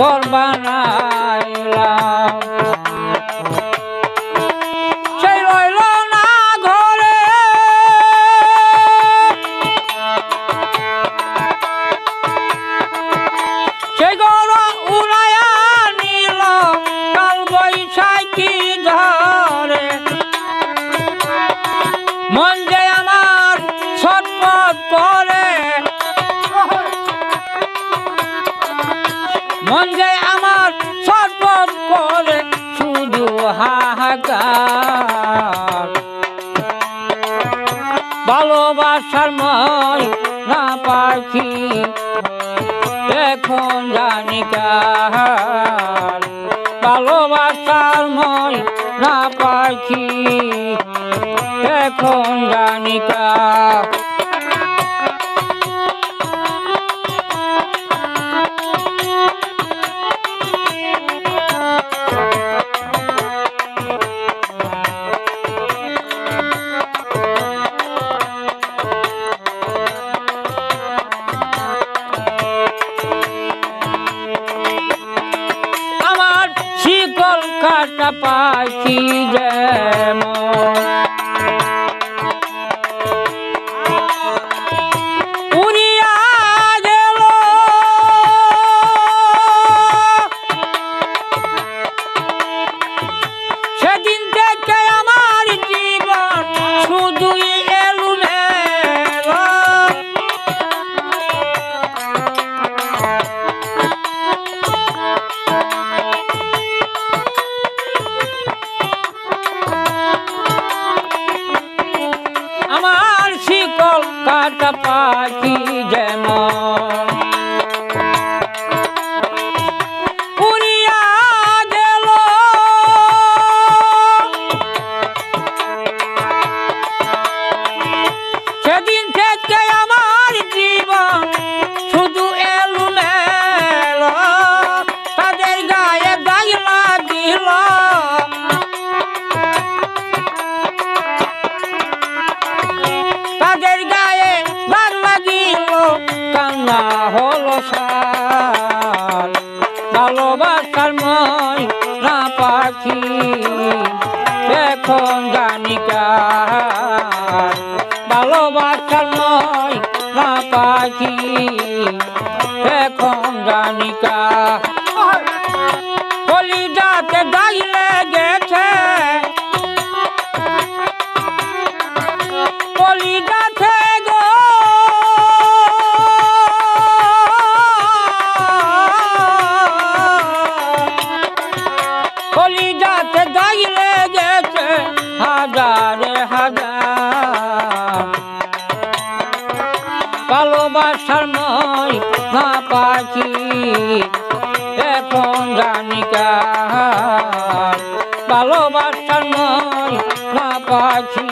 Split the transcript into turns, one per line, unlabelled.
ঘর বানাইলাম। সেই রইল না ঘরে। সেই ঘর উড়াইয়া নিল কাল বৈশাখী ধর আমার সর্বন করে শুধু হাহাকার। ভালোবাসার মন না পাখি, এখন জানি কার। ভালোবাসার মন না পাখি, এখন জানি কার। কাটা পাখি যেমন কাটা পাখি যেমন মই না পাখি। এখন জানি কার। ভালোবাসার মই না পাখি। এখন জানি কলিজাতে দাগ নয় মা পাখি এখন জানিকা ভালোবাসা নয় মা পাখি।